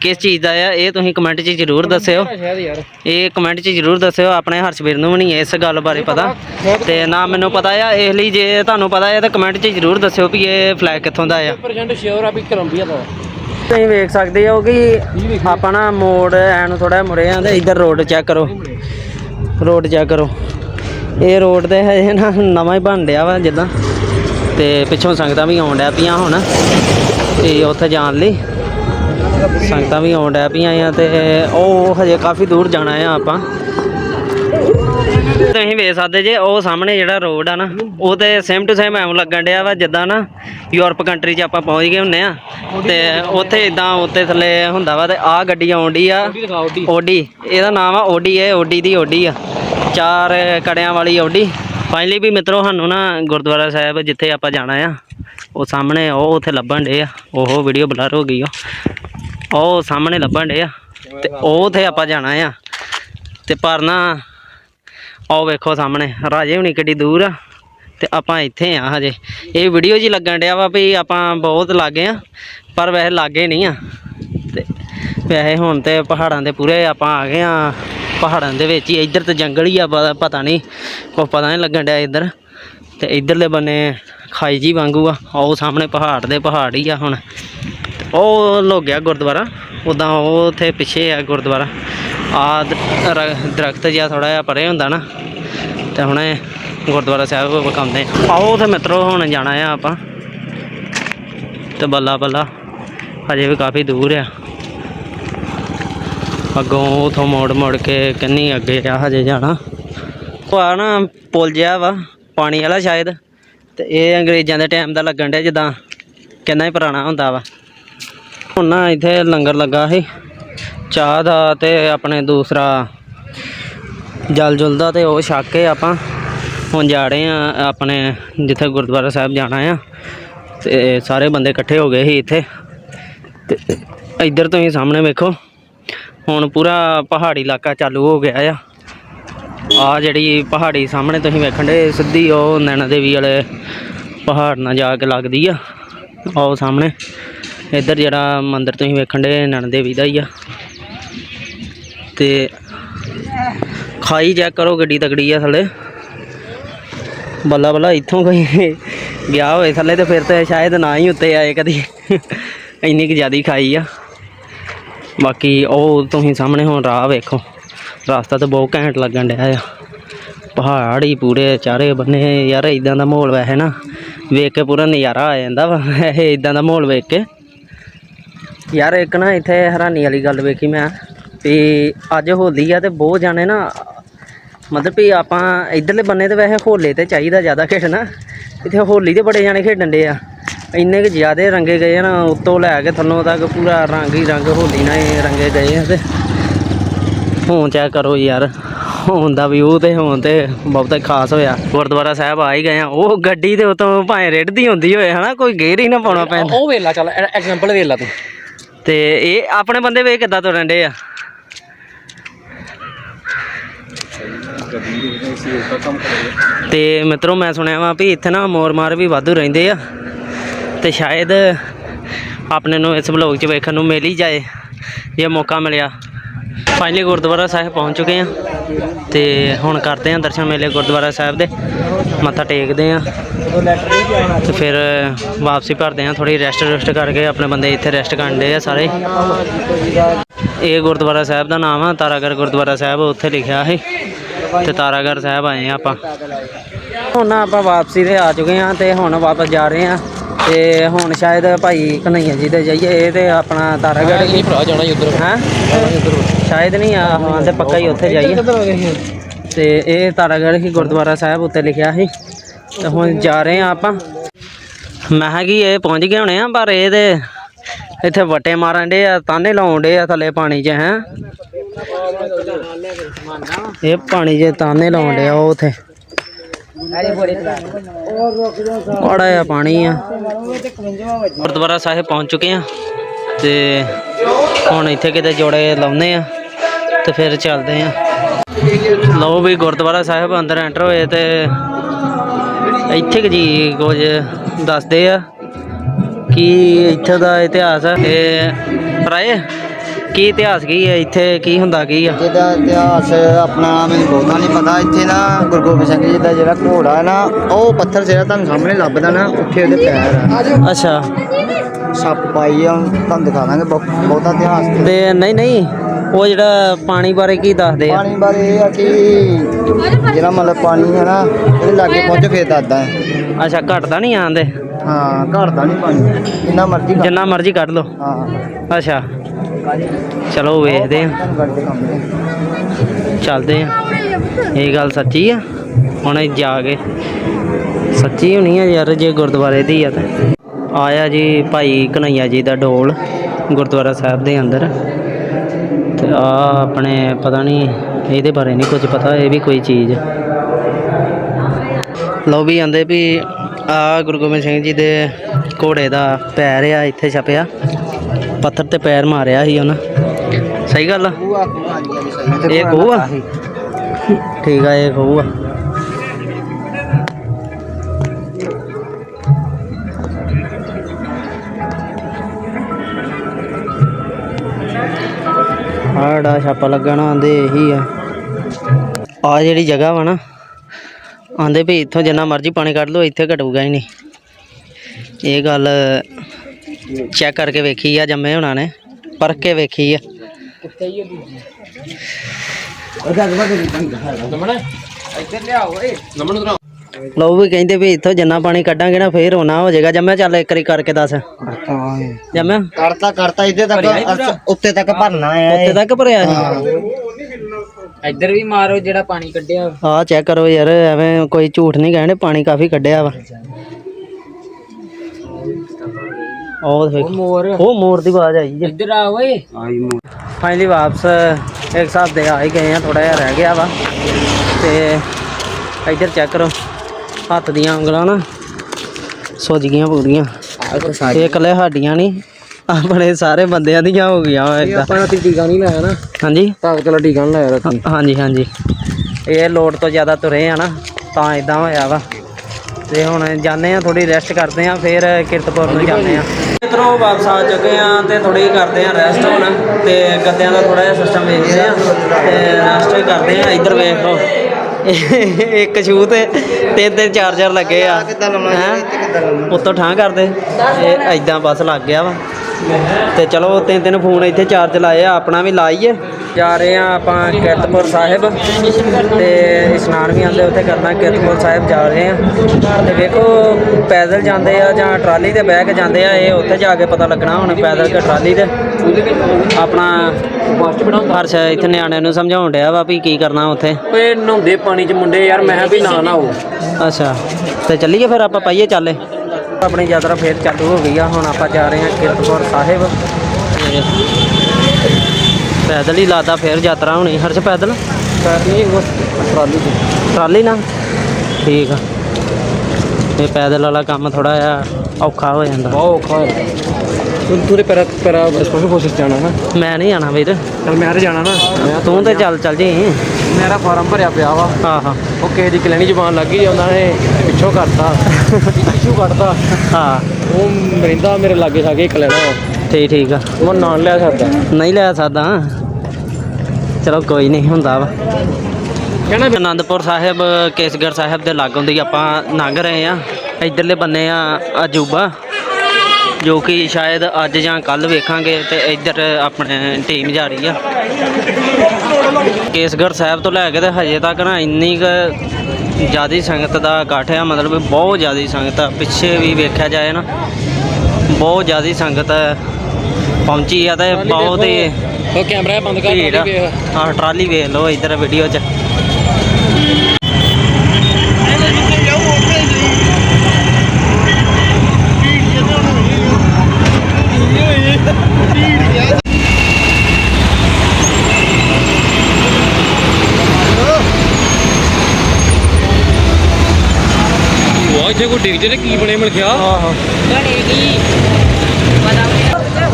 ਕਿਸ ਚੀਜ਼ ਦਾ ਆ ਇਹ ਤੁਸੀਂ ਕਮੈਂਟ 'ਚ ਜ਼ਰੂਰ ਦੱਸਿਓ। ਸ਼ਾਇਦ ਯਾਰ। ਇਹ ਕਮੈਂਟ 'ਚ ਜ਼ਰੂਰ ਦੱਸਿਓ ਆਪਣੇ ਹਰਸ਼ਵੀਰ ਨੂੰ ਵੀ ਨਹੀਂ ਇਸ ਗੱਲ ਬਾਰੇ ਪਤਾ। ਤੇ ਨਾ ਮੈਨੂੰ ਪਤਾ ਆ ਇਸ ਲਈ ਜੇ ਤੁਹਾਨੂੰ ਪਤਾ ਹੈ ਤਾਂ ਕਮੈਂਟ 'ਚ ਜ਼ਰੂਰ ਦੱਸਿਓ ਵੀ ਇਹ ਫਲੈਗ ਕਿੱਥੋਂ ਦਾ ਆ। ਪਰਸੈਂਟ ਸ਼ੋਰ ਆ ਵੀ ਕੋਲੰਬੀਆ ਦਾ ਤੁਸੀਂ ਵੇਖ ਸਕਦੇ ਹੋ ਕਿ ਆਪਾਂ ਨਾ ਮੋੜ ਐਨ ਥੋੜਾ ਮੁਰੇ ਆ ਤੇ ਇੱਧਰ ਰੋਡ ਚੈੱਕ ਕਰੋ। ਰੋਡ ਚੈੱਕ ਕਰੋ। ਇਹ ਰੋਡ ਤੇ ਹਜੇ ਨਾ ਨਵਾਂ ਹੀ ਬਣ ਰਿਹਾ ਵਾ ਜਿੱਦਾਂ। ਤੇ ਪਿੱਛੋਂ ਸੰਗਤਾਂ ਵੀ ਆਉਣ ਡਿਆ ਪਈਆਂ ਹੁਣ। ਤੇ ਉੱਥੇ ਜਾਣ ਲਈ। ਸੰਗਤਾਂ ਵੀ ਆਉਣ ਡਿਆ ਪਈਆਂ ਆ ਤੇ ਉਹ ਹਜੇ ਕਾਫੀ ਦੂਰ ਜਾਣਾ ਆ ਆਪਾਂ। ਤੁਸੀਂ ਵੇਖ ਸਕਦੇ ਜੇ ਉਹ ਸਾਹਮਣੇ ਜਿਹੜਾ ਰੋਡ ਆ ਨਾ ਉਹ ਤੇ ਸੇਮ ਟੂ ਸੇਮ ਐਵੇਂ ਲੱਗਣ ਡਿਆ ਵਾ ਜਿੱਦਾਂ ਨਾ ਯੂਰਪ ਕੰਟਰੀ 'ਚ ਆਪਾਂ ਪਹੁੰਚ ਗਏ ਹੁੰਨੇ ਆ। ਤੇ ਉੱਥੇ ਇਦਾਂ ਉੱਤੇ ਥੱਲੇ ਹੁੰਦਾ ਵਾ ਤੇ ਆਹ ਗੱਡੀ ਆਉਂਦੀ ਆ। ਓਡੀ। ਇਹਦਾ ਨਾਮ ਆ ਓਡੀ ਇਹ ਓਡੀ ਦੀ ਓਡੀ ਆ। ਚਾਰ ਕੜਿਆਂ ਵਾਲੀ ਓਡੀ। ਫਾਈਨਲੀ ਵੀ ਮਿੱਤਰੋ ਸਾਨੂੰ ਨਾ ਗੁਰਦੁਆਰਾ ਸਾਹਿਬ ਜਿੱਥੇ ਆਪਾਂ ਜਾਣਾ ਆ, ਉਹ ਸਾਹਮਣੇ ਉਹ ਉੱਥੇ ਲੱਭਣ ਡੇ ਆ, ਉਹ ਵੀਡੀਓ ਬਲਰ ਹੋ ਗਈ ਉਹ ਉਹ ਸਾਹਮਣੇ ਲੱਭਣ ਡੇ ਆ ਤੇ ਉਹ ਉੱਥੇ ਆਪਾਂ ਜਾਣਾ ਆ। ਤੇ ਪਰ ਨਾ ਆਓ ਵੇਖੋ ਸਾਹਮਣੇ, ਰਾਜੇ ਹੁਣੀ ਕਿੱਡੀ ਦੂਰ ਆ ਤੇ ਆਪਾਂ ਇੱਥੇ ਆ ਹਜੇ। ਇਹ ਵੀਡੀਓ ਜੀ ਲੱਗਣ ਡਿਆ ਵਾ ਵੀ ਆਪਾਂ ਬਹੁਤ ਲਾਗੇ ਆ, ਪਰ ਵੈਸੇ ਲਾਗੇ ਨਹੀਂ ਆ। ਤੇ ਵੈਸੇ ਹੁਣ ਤੇ ਪਹਾੜਾਂ ਦੇ ਪੂਰੇ ਆਪਾਂ ਆ ਗਏ ਆ। ਪਹਾੜਾਂ ਦੇ ਵਿੱਚ ਹੀ, ਇੱਧਰ ਤੇ ਜੰਗਲ ਹੀ ਆ ਪ- ਪਤਾ ਨਹੀਂ, ਕੋਈ ਪਤਾ ਨਹੀਂ ਲੱਗਣ ਡਿਆ ਇੱਧਰ। ਤੇ ਇੱਧਰਲੇ ਬੰਨੇ ਖਾਈ ਜੀ ਵਾਂਗੂ ਆ, ਉਹ ਸਾਹਮਣੇ ਪਹਾੜ ਦੇ ਪਹਾੜ ਹੀ ਆ ਹੁਣ। ਤੇ ਉਹ ਲੋ ਗੁਰਦੁਆਰਾ ਉਦਾਂ ਉਹ ਉੱਥੇ ਪਿੱਛੇ ਆ ਗੁਰਦੁਆਰਾ। ਆ ਦਰਖਤ ਜਿਹਾ ਥੋੜਾ ਜਿਹਾ ਪਰੇ ਹੁੰਦਾ ਨਾ, ਤੇ ਹੁਣ ਗੁਰਦੁਆਰਾ ਸਾਹਿਬ ਵਿਖਾਉਂਦੇ ਆਓ ਉੱਥੇ ਮਿੱਤਰੋ, ਹੁਣ ਜਾਣਾ ਆ ਆਪਾਂ। ਤੇ ਬੱਲਾ ਬੱਲਾ ਹਜੇ ਵੀ ਕਾਫੀ ਦੂਰ ਆ। ਅੱਗੋਂ ਉਥੋਂ ਮੋੜ ਮੋੜ ਕੇ ਕੰਨੀ ਅੱਗੇ ਆ, ਹਜੇ ਜਾਣਾ। ਉਹ ਆ ਨਾ, ਪੁਲ ਜਿਹਾ ਵਾ, ਪਾਣੀ ਵਾਲਾ ਸ਼ਾਇਦ। ਤੇ ਇਹ ਅੰਗਰੇਜ਼ਾਂ ਦੇ ਟਾਈਮ ਦਾ ਲੱਗਣ ਡਿਆ ਜਿੱਦਾਂ ਕਿੰਨਾ ਹੀ ਪੁਰਾਣਾ ਹੁੰਦਾ ਵਾ। ਹੁਣ ਨਾ ਇੱਥੇ ਲੰਗਰ ਲੱਗਾ ਸੀ। ਚਾਹ ਦਾ ਤੇ ਆਪਣੇ ਦੂਸਰਾ ਜਲ ਜੁਲ ਦਾ ਤੇ ਉਹ ਛੱਕ ਕੇ ਆਪਾਂ ਹੁਣ ਜਾ ਰਹੇ ਆ ਆਪਣੇ ਜਿੱਥੇ ਗੁਰਦੁਆਰਾ ਸਾਹਿਬ ਜਾਣਾ ਆ। ਤੇ ਸਾਰੇ ਬੰਦੇ ਇਕੱਠੇ ਹੋ ਗਏ ਸੀ ਇੱਥੇ। ਤੇ ਇੱਧਰ ਤੁਸੀਂ ਸਾਹਮਣੇ ਵੇਖੋ ਹੁਣ ਪੂਰਾ ਪਹਾੜੀ ਇਲਾਕਾ ਚਾਲੂ ਹੋ ਗਿਆ ਆ। ਆ ਜਿਹੜੀ ਪਹਾੜੀ ਸਾਹਮਣੇ ਤੁਸੀਂ ਵੇਖਣ ਦੇ ਸਿੱਧੀ ਉਹ ਨੈਣਾ ਦੇਵੀ ਵਾਲੇ ਪਹਾੜ ਨਾਲ ਜਾ ਕੇ ਲੱਗਦੀ ਆ। ਆਓ ਸਾਹਮਣੇ। ਇੱਧਰ ਜਿਹੜਾ ਮੰਦਿਰ ਤੁਸੀਂ ਵੇਖਣ ਦੇ ਨੈਣਾ ਦੇਵੀ ਦਾ ਹੀ ਆ। ਤੇ ਖਾਈ ਚੈੱਕ ਕਰੋ ਗੱਡੀ ਤਕੜੀ ਆ ਥੱਲੇ। ਬੱਲਾ ਬੱਲਾ ਇੱਥੋਂ ਕੋਈ ਗਿਆ ਹੋਏ ਥੱਲੇ ਤੇ ਫਿਰ ਤੇ ਸ਼ਾਇਦ ਨਾ ਹੀ ਉੱਤੇ ਆਏ ਕਦੀ। ਇੰਨੀ ਕੁ ਜ਼ਿਆਦੀ ਖਾਈ ਆ। ਬਾਕੀ ਉਹ ਤੁਸੀਂ ਸਾਹਮਣੇ ਹੁਣ ਰਾਹ ਵੇਖੋ। ਰਸਤਾ ਤਾਂ ਬਹੁਤ ਘੈਂਟ ਲੱਗਣ ਡਿਆ ਆ। ਪਹਾੜ ਹੀ ਪੂਰੇ, ਚਾਰੇ ਬੰਨੇ ਯਾਰ ਇਦਾਂ ਦਾ ਮਾਹੌਲ ਵੈਸੇ ਨਾ, ਵੇਖ ਕੇ ਪੂਰਾ ਨਜ਼ਾਰਾ ਆ ਜਾਂਦਾ ਵਾ ਇਹ ਇਦਾਂ ਦਾ ਮਾਹੌਲ ਵੇਖ ਕੇ। ਯਾਰ ਇੱਕ ਨਾ ਇੱਥੇ ਹੈਰਾਨੀ ਵਾਲੀ ਗੱਲ ਵੇਖੀ ਮੈਂ, ਵੀ ਅੱਜ ਹੋਲੀ ਆ ਤੇ ਬਹੁਤ ਜਾਣੇ ਨਾ, ਮਤਲਬ ਵੀ ਆਪਾਂ ਇਧਰਲੇ ਬੰਨੇ ਤੇ ਵੈਸੇ ਹੋਲੇ ਤੇ ਚਾਹੀਦਾ ਜ਼ਿਆਦਾ ਖੇਡਣਾ ਇੱਥੇ ਹੋਲੀ ਤੇ ਬੜੇ ਜਾਣੇ ਖੇਡਣ ਦੇ ਆ। ਇੰਨੇ ਕਿ ਜ਼ਿਆਦੇ ਰੰਗੇ ਗਏ ਨਾ ਉੱਤੋਂ ਲੈ ਕੇ ਥੱਲੋਂ ਤੱਕ ਪੂਰਾ ਰੰਗ ਹੀ ਰੰਗ ਹੋਲੀ ਨਾਲ ਹੀ ਰੰਗੇ ਗਏ ਆ ਤੇ। ਹੁਣ ਚੈੱਕ ਕਰੋ ਯਾਰ ਹੁਣ ਦਾ ਵਿਊ ਤੇ ਹੁਣ ਤੇ ਬਹੁਤਾ ਖਾਸ ਹੋਇਆ। ਗੁਰਦੁਆਰਾ ਸਾਹਿਬ ਆ ਹੀ ਗਏ ਆ ਉਹ ਗੱਡੀ ਦੇ ਉਤੋਂ ਭਾਵੇਂ ਰੇੜਦੀ ਹੁੰਦੀ ਹੋਏ ਹਨਾ ਕੋਈ ਗੇਰ ਹੀ ਨਾ ਪਾਉਣਾ ਪੈਂਦਾ। ਉਹ ਵੇਲਾ ਚੱਲ ਐਗਜ਼ਾਮਪਲ ਵੇਲਾ ਤੂੰ। ਤੇ ਇਹ ਆਪਣੇ ਬੰਦੇ ਵੇਖ ਕਿੱਦਾਂ ਤੁਰਨ ਡੇ ਆ। ਤੇ ਮਿੱਤਰੋ ਮੈਂ ਸੁਣਿਆ ਵਾ ਵੀ ਇੱਥੇ ਨਾ ਮੋਰ ਮਾਰ ਵੀ ਵਾਧੂ ਰਹਿੰਦੇ ਆ। ਤੇ ਸ਼ਾਇਦ ਆਪਣੇ ਨੂੰ ਇਸ ਬਲੌਗ 'ਚ ਵੇਖਣ ਨੂੰ ਮਿਲ ਹੀ ਜਾਏ, ਜੇ ਮੌਕਾ ਮਿਲਿਆ। ਫਾਈਨਲੀ ਗੁਰਦੁਆਰਾ ਸਾਹਿਬ ਪਹੁੰਚ ਚੁੱਕੇ ਆ ਤੇ ਹੁਣ ਕਰਦੇ ਆ ਦਰਸ਼ਨ ਮੇਲੇ ਗੁਰਦੁਆਰਾ ਸਾਹਿਬ ਦੇ। ਮੱਥਾ ਟੇਕਦੇ ਆ ਤੇ ਫਿਰ ਵਾਪਸੀ ਭਰਦੇ ਆ ਥੋੜੀ ਰੈਸਟ ਰੁਸਟ ਕਰਕੇ ਆਪਣੇ ਬੰਦੇ ਇੱਥੇ ਰੈਸਟ ਕਰਨ ਦੇ ਆ ਸਾਰੇ। ਇਹ ਗੁਰਦੁਆਰਾ ਸਾਹਿਬ ਦਾ ਨਾਮ ਆ ਤਾਰਾਗੜ ਗੁਰਦੁਆਰਾ ਸਾਹਿਬ, ਉੱਥੇ ਲਿਖਿਆ ਹੈ ਤੇ ਤਾਰਾਗੜ ਸਾਹਿਬ ਆਏ ਆ ਆਪਾਂ। ਹੁਣ ਆਪਾਂ ਵਾਪਸੀ ਤੇ ਆ ਚੁੱਕੇ ਆ ਤੇ ਹੁਣ ਵਾਪਸ ਜਾ ਰਹੇ ਆ ਤੇ ਹੁਣ ਸ਼ਾਇਦ ਭਾਈ ਕਨਈਆ ਜੀ ਦੇ ਜਾਈਏ ਇਹ ਤੇ ਆਪਣਾ ਤਾਰਾਗੜ ਨਹੀਂ ਭਰਾ ਜਾਣਾ ਉਧਰ। ਹੈ? ਸ਼ਾਇਦ ਨਹੀਂ ਆ ਹਾਂ ਤੇ ਪੱਕਾ ਹੀ ਉੱਥੇ ਜਾਈਏ। ਤੇ ਇਹ ਤਾਰਾਗੜ ਹੀ ਗੁਰਦੁਆਰਾ ਸਾਹਿਬ ਉੱਤੇ ਲਿਖਿਆ ਸੀ। ਤੇ ਹੁਣ ਜਾ ਰਹੇ ਆ ਆਪਾਂ। ਮੈਂ ਕਿਹਾ ਕਿ ਇਹ ਪਹੁੰਚ ਗਏ ਹੋਣੇ ਆ ਪਰ ਇਹ ਤੇ ਇੱਥੇ ਵਟੇ ਮਾਰਨ ਡੇ ਆ ਤਾਨੇ ਲਾਉਣ ਡੇ ਆ ਥੱਲੇ ਪਾਣੀ 'ਚ ਹੈ? ਇਹ ਪਾਣੀ 'ਚ ਤਾਨੇ ਲਾਉਣ ਡੇ ਆ ਉਹ ਉਥੇ। ਬੜਾ ਆ ਪਾਣੀ ਆ। ਗੁਰਦੁਆਰਾ ਸਾਹਿਬ ਪਹੁੰਚ ਚੁੱਕੇ ਆ ਤੇ ਹੁਣ ਇੱਥੇ ਕਿਤੇ ਜੋੜੇ ਲਾਉਨੇ ਆ ਤੇ ਫਿਰ ਚੱਲਦੇ ਆ। ਲਓ ਵੀ ਗੁਰਦੁਆਰਾ ਸਾਹਿਬ ਅੰਦਰ ਐਂਟਰ ਹੋਏ ਤੇ ਇੱਥੇ ਕੁ ਜੀ ਕੁਝ ਦੱਸਦੇ ਆ ਕੀ ਇੱਥੇ ਦਾ ਇਤਿਹਾਸ ਹੈ ਇਹ ਪ੍ਰਾਏ ਕੀ ਇਤਿਹਾਸ ਕੀ ਹੈ? ਇੱਥੇ ਕੀ ਹੁੰਦਾ ਕੀ ਆ? ਜਿਹਦਾ ਇਤਿਹਾਸ ਆਪਣਾ ਮੈਨੂੰ ਬਹੁਤਾ ਨਹੀਂ ਪਤਾ। ਇੱਥੇ ਨਾ ਗੁਰੂ ਗੋਬਿੰਦ ਸਿੰਘ ਜੀ ਦਾ ਜਿਹੜਾ ਘੋੜਾ ਹੈ ਨਾ ਉਹ ਪੱਥਰ ਜਿਹੜਾ ਤੁਹਾਨੂੰ ਸਾਹਮਣੇ ਲੱਭਦਾ ਨਾ ਉੱਥੇ ਉਹਦੇ ਪੈਰ ਆ। ਅੱਛਾ। ਸੱਪ ਪਾਈ ਆ ਤੁਹਾਨੂੰ ਦਿਖਾ ਦਾਂਗੇ ਬਹੁ- ਬਹੁਤਾ ਇਤਿਹਾਸ। ਤੇ ਤੇ ਨਹੀਂ ਨਹੀਂ ਉਹ ਜਿਹੜਾ ਪਾਣੀ ਬਾਰੇ ਕੀ ਦੱਸਦੇ ਆ? ਪਾਣੀ ਬਾਰੇ ਇਹ ਆ ਕਿ ਜਿਹੜਾ ਮਤਲਬ ਪਾਣੀ ਹੈ ਨਾ ਉਹਦੇ ਲਾਗੇ ਪਹੁੰਚ ਫੇਰ ਦੱਸਦਾ ਹੈ। ਅੱਛਾ ਘਟਦਾ ਨਹੀਂ ਆਂਦੇ? ਹਾਂ ਘੜਦਾ ਨਹੀਂ ਪਾਣੀ। ਜਿੰਨਾ ਮਰਜ਼ੀ ਜਿੰਨਾ ਮਰਜ਼ੀ ਕੱਢ ਲਓ। ਹਾਂ। ਅੱਛਾ। ਚਲੋ ਵੇਖਦੇ ਆ ਚੱਲਦੇ ਆ ਇਹ ਗੱਲ ਸੱਚੀ ਆ? ਹੁਣ ਜਾ ਕੇ। ਸੱਚੀ ਹੋਣੀ ਆ ਯਾਰ, ਜੇ ਗੁਰਦੁਆਰੇ ਦੀ ਆ ਤਾਂ। ਆਇਆ ਜੀ ਭਾਈ ਕਨਈਆ ਜੀ ਦਾ ਢੋਲ ਗੁਰਦੁਆਰਾ ਸਾਹਿਬ ਦੇ ਅੰਦਰ। ਤੇ ਆ ਆਪਣੇ, ਪਤਾ ਨਹੀਂ, ਇਹਦੇ ਬਾਰੇ ਨਹੀਂ ਕੁਝ ਪਤਾ, ਇਹ ਵੀ ਕੋਈ ਚੀਜ਼। ਲੋ ਵੀ ਆਂਦੇ ਵੀ ਆ ਗੁਰੂ ਗੋਬਿੰਦ ਸਿੰਘ ਜੀ ਦੇ ਘੋੜੇ ਦਾ ਪੈਰ ਆ, ਇੱਥੇ ਛਪਿਆ। ਪੱਥਰ ਤੇ ਪੈਰ ਮਾਰਿਆ ਸੀ ਉਹਨਾਂ। ਸਹੀ ਗੱਲ ਆ? ਇਹ ਖੂਹ ਆ? ਠੀਕ ਆ, ਇਹ ਖੂਹ ਆ। ਆੜਾ ਛਾਪਾ ਲੱਗਣਾ ਆਂਦੇ ਇਹੀ ਆ। ਆ ਜਿਹੜੀ ਜਗ੍ਹਾ ਵਾ ਨਾ, ਆਂਦੇ ਵੀ ਇੱਥੋਂ ਜਿੰਨਾ ਮਰਜ਼ੀ ਪਾਣੀ ਕੱਢ ਲਓ, ਇੱਥੇ ਘਟੂਗਾ ਹੀ ਨਹੀਂ। ਇਹ ਗੱਲ ਚੈੱਕ ਕਰਕੇ ਵੇਖੀ ਆ ਜੰਮੇ ਹੋਣਾ ਨੇ ਪਰਖ ਕੇ ਵੇਖੀ ਆ। ਲੋਕ ਵੀ ਕਹਿੰਦੇ ਵੀ ਇੱਥੋਂ ਜਿੰਨਾ ਪਾਣੀ ਕੱਢਾਂਗੇ ਨਾ ਫੇਰ ਹੋਣਾ ਹੋ ਜਾਏਗਾ। ਜੰਮਿਆ ਚੱਲ ਇੱਕ ਵਾਰੀ ਕਰਕੇ ਦੱਸ। ਜੰਮਿਆ? ਕਰਤਾ ਕਰਤਾ ਇੱਥੇ ਤੱਕ ਅਸ- ਉੱਤੇ ਤੱਕ ਭਰਨਾ ਹੈ। ਉੱਤੇ ਤੱਕ ਭਰਿਆ ਹੈ। ਇੱਧਰ ਵੀ ਮਾਰੋ ਜਿਹੜਾ ਪਾਣੀ ਕੱਢਿਆ। ਆਹ ਚੈੱਕ ਕਰੋ ਯਾਰ ਐਵੇਂ ਕੋਈ ਝੂਠ ਨਹੀਂ ਕਹਿੰਦੇ ਪਾਣੀ ਕਾਫੀ ਕੱਢਿਆ ਵਾ। ਉਹ ਦੇਖ ਮੋਰ। ਉਹ ਮੋਰ ਦੀ ਆਵਾਜ਼ ਆਈ ਜੀ। ਇੱਧਰ ਆ ਓਏ। ਫਾਈਨਲੀ ਵਾਪਸ ਇੱਕ ਹਿਸਾਬ ਦੇ ਆ ਹੀ ਗਏ ਆ ਥੋੜਾ ਜਿਹਾ ਰਹਿ ਗਿਆ ਵਾ। ਤੇ ਇੱਧਰ ਚੈੱਕ ਕਰੋ ਹੱਥ ਦੀਆਂ ਉਂਗਲਾਂ ਨਾ ਸੁੱਜ ਗਈਆਂ ਪੂਰੀਆਂ। ਇਹ ਇਕੱਲੇ ਸਾਡੀਆਂ ਨਹੀਂ ਆਪਣੇ ਸਾਰੇ ਬੰਦਿਆਂ ਦੀਆਂ ਹੋ ਗਈਆਂ ਆਪਾਂ ਰਾਤੀ ਟੀਕਾ ਨਹੀਂ ਲਾਇਆ ਨਾ। ਹਾਂਜੀ? ਤਾਕਤ ਵਾਲਾ ਟੀਕਾ ਨਹੀਂ ਲਾਇਆ ਰਾਤੀ। ਹਾਂਜੀ ਹਾਂਜੀ। ਇਹ ਲੋਡ ਤੋਂ ਜ਼ਿਆਦਾ ਤੁਰੇ ਆ ਨਾ ਤਾਂ ਇਦਾਂ ਹੋਇਆ ਵਾ। ਤੇ ਹੁਣ ਜਾਂਦੇ ਆ ਥੋੜੀ ਰੈਸਟ ਕਰਦੇ ਆ ਫਿਰ ਕਿਰਤਪੁਰ ਨੂੰ ਜਾਂਦੇ ਆ। ਇਧਰੋਂ ਵਾਪਸ ਆ ਚੁੱਕੇ ਆ ਤੇ ਥੋੜੀ ਕਰਦੇ ਆ ਰੈਸਟ ਹੁਣ ਤੇ ਗੱਦਿਆਂ ਦਾ ਥੋੜਾ ਜਿਹਾ ਸਿਸਟਮ ਵੇਖਦੇ ਆ ਤੇ ਰੈਸਟ ਕਰਦੇ ਆ ਇੱਧਰ ਵੇਖੋ ਇੱਕ ਸ਼ੂ ਤੇ ਤਿੰਨ ਤਿੰਨ ਚਾਰ ਚਾਰ ਲੱਗੇ ਆ। ਕਿੱਦਾਂ ਲਾਉਣਾ ਹੈਂ? ਇੱਥੇ ਕਿੱਦਾਂ ਲਾਉਣਾ? ਉੱਤੋਂ ਠਾਂ ਕਰਦੇ। ਇਹ ਐਦਾਂ ਬਸ ਲੱਗ ਗਿਆ ਵਾ। ਤੇ ਚਲੋ ਤਿੰਨ ਤਿੰਨ ਫੋਨ ਇੱਥੇ ਚਾਰਜ ਲਾਏ ਆ ਆਪਣਾ ਵੀ ਲਾਈਏ। ਜਾ ਰਹੇ ਆ ਆਪਾਂ ਕਿਰਤਪੁਰ ਸਾਹਿਬ। ਤੇ ਇਸ਼ਨਾਨ ਵੀ ਆਂਦੇ ਉੱਥੇ ਕਰਨਾ ਕਿਰਤਪੁਰ ਸਾਹਿਬ ਜਾ ਰਹੇ ਆ। ਤੇ ਵੇਖੋ ਪੈਦਲ ਜਾਂਦੇ ਆ ਜਾਂ ਟਰਾਲੀ ਤੇ ਬਹਿ ਕੇ ਜਾਂਦੇ ਆ ਇਹ ਉੱਥੇ ਜਾ ਕੇ ਪਤਾ ਲੱਗਣਾ ਹੁਣ ਪੈਦਲ ਕਿ ਟਰਾਲੀ ਤੇ। ਆਪਣਾ ਹਰਸ਼ ਇੱਥੇ ਨਿਆਣਿਆਂ ਨੂੰ ਸਮਝਾਉਣ ਡਿਆ ਵਾ ਵੀ ਕੀ ਕਰਨਾ ਉੱਥੇ। ਓਏ ਨਹਾਉਂਦੇ ਪਾਣੀ 'ਚ ਮੁੰਡੇ ਯਾਰ ਮੈਂ ਕਿਹਾ ਵੀ ਨਾ ਨਹਾਓ। ਅੱਛਾ ਤੇ ਚੱਲੀਏ ਫਿਰ ਆਪਾਂ ਪਾਈਏ ਚੱਲੇ। ਆਪਣੀ ਯਾਤਰਾ ਫੇਰ ਚਾਲੂ ਹੋ ਗਈ ਆ ਹੁਣ ਆਪਾਂ ਜਾ ਰਹੇ ਹਾਂ ਕਿਰਤਪੁਰ ਸਾਹਿਬ। ਤੇ ਪੈਦਲ ਹੀ ਲਾਦਾ ਫੇਰ ਯਾਤਰਾ ਹੋਣੀ। ਹਰਸ਼ ਪੈਦਲ? ਕਰਨੀ ਉਹ ਟਰਾਲੀ 'ਚ ਟਰਾਲੀ ਨਾ ਠੀਕ ਆ। ਇਹ ਪੈਦਲ ਵਾਲਾ ਕੰਮ ਥੋੜਾ ਜਿਹਾ ਔਖਾ ਹੋ ਜਾਂਦਾ। ਬਹੁਤ ਔਖਾ ਹੋਇਆ ਤੂੰ ਤੂੰ ਪੈਰਾ ਪੈਰਾ ਸਪੈਸ਼ਲ ਫੋਰਸਿਸ ਜਾਣਾ ਨਾ। ਮੈਂ ਨਹੀਂ ਆਣਾ ਵੀਰ। ਚਲ ਮੈਂ ਹਰ ਜਾਣਾ ਨਾ। ਮੈਂ ਤੂੰ ਤੇ ਚੱਲ ਚੱਲ ਜੀ। ਮੇਰਾ ਫਾਰਮ ਭਰਿਆ ਪਿਆ ਵਾ। ਹਾਂ ਹਾਂ। ਉਹ ਕਿਸੇ ਦੀ ਕਲੈਣੀ ਜ਼ਬਾਨ ਲੱਗ ਗਈ ਉਹਨਾਂ ਨੇ ਪਿੱਛੋਂ ਕੱਟਤਾ ਪਿੱਛੋਂ ਕੱਟਤਾ ਹਾਂ। ਉਹ ਮਰਿੰਦਾ ਮੇਰੇ ਲਾਗੇ ਛਾਗੇ ਇੱਕ ਲੈਣਾ ਵਾ। ਠੀਕ ਠੀਕ ਆ। ਉਹ ਨਾਲ ਲਿਆ ਸਕਦਾ। ਨਹੀਂ ਲੈ ਸਕਦਾ। ਚਲੋ ਕੋਈ ਨਹੀਂ ਹੁੰਦਾ ਵਾ। ਕਹਿਣਾ ਆਨੰਦਪੁਰ ਸਾਹਿਬ ਕੇਸਗੜ੍ਹ ਸਾਹਿਬ ਦੇ ਲਾਗੋਂ ਦੀ ਆਪਾਂ ਲੰਘ ਰਹੇ ਆ ਇਧਰਲੇ ਬੰਨੇ ਆ ਅਜੂਬਾ। ਜੋ ਕਿ ਸ਼ਾਇਦ ਅੱਜ ਜਾਂ ਕੱਲ ਵੇਖਾਂਗੇ ਤੇ ਇੱਧਰ ਆਪਣੇ ਟੀਮ ਜਾ ਰਹੀ ਆ। ਕੇਸਗੜ੍ਹ ਸਾਹਿਬ ਤੋਂ ਲੈ ਕੇ ਤੇ ਹਜੇ ਤੱਕ ਨਾ ਇੰਨੀ ਜਿਆਦੀ ਸੰਗਤ ਦਾ ਇਕੱਠ ਆ ਮਤਲਬ ਬਹੁਤ ਜਿਆਦੀ ਸੰਗਤ ਆ। ਪਿੱਛੇ ਵੀ ਵੇਖਿਆ ਜਾਏ ਨਾ ਬਹੁਤ ਜਿਆਦੀ ਸੰਗਤ ਪਹੁੰਚੀ ਆ ਤੇ ਬਹੁਤ ਹੀ ਉਹ ਕੈਮਰਾ ਬੰਦ ਕਰ ਭੀੜ ਆ। ਆਹ ਟਰਾਲੀ ਵੇਖ ਲਓ ਇੱਧਰ ਵੀਡੀਓ 'ਚ। ਇੱਥੇ ਕੋਈ ਡਿੱਗ ਜੇ ਕੀ ਬਣੇ ਮਿਲ ਗਿਆ ਆਹੋ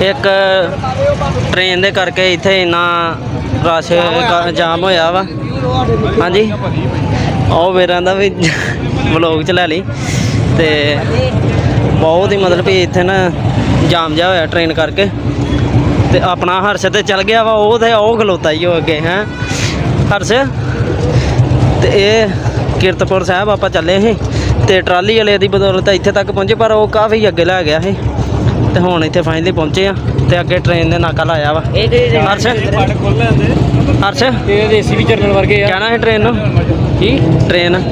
ਇੱਕ ਟ੍ਰੇਨ ਦੇ ਕਰਕੇ ਇੱਥੇ ਇੰਨਾ ਰਸ਼ ਕ- ਜਾਮ ਹੋਇਆ ਵਾ। ਹਾਂਜੀ। ਉਹ ਵੀਰਾਂ ਦਾ ਵੀ ਵਲੌਗ ਚ ਲੈ ਲਈ। ਤੇ ਬਹੁਤ ਹੀ ਮਤਲਬ ਵੀ ਇੱਥੇ ਨਾ ਜਾਮ ਜਾ ਹੋਇਆ ਟ੍ਰੇਨ ਕਰਕੇ। ਤੇ ਆਪਣਾ ਹਰਸ਼ ਤੇ ਚੱਲ ਗਿਆ ਵਾ ਉਹ ਤੇ ਉਹ ਖਲੋਤਾ ਹੀ ਹੋ ਅੱਗੇ ਹੈ। ਹਰਸ਼ ਤੇ ਇਹ ਕੀਰਤਪੁਰ ਸਾਹਿਬ ਆਪਾਂ ਚੱਲੇ ਸੀ ਤੇ ਟਰਾਲੀ ਵਾਲੇ ਦੀ ਬਦੌਲਤ ਇੱਥੇ ਤੱਕ ਪਹੁੰਚੇ ਪਰ ਉਹ ਕਾਫੀ ਅੱਗੇ ਲੈ ਗਿਆ ਸੀ ਤੇ ਹੁਣ ਇੱਥੇ ਫਾਈਨਲੀ ਪਹੁੰਚੇ ਆ ਤੇ ਅੱਗੇ ਟ੍ਰੇਨ ਦੇ ਨਾਕਾ ਲਾਇਆ ਵਾ। ਹਰਸ਼ ਹਰਸ਼। ਇਹ ਦੇਸੀ ਵੀ ਜਰਨਲ ਵਰਗੇ ਆ। ਕਹਿਣਾ ਹੈ ਟ੍ਰੇਨ ਨੂੰ? ਕੀ? ਟ੍ਰੇਨ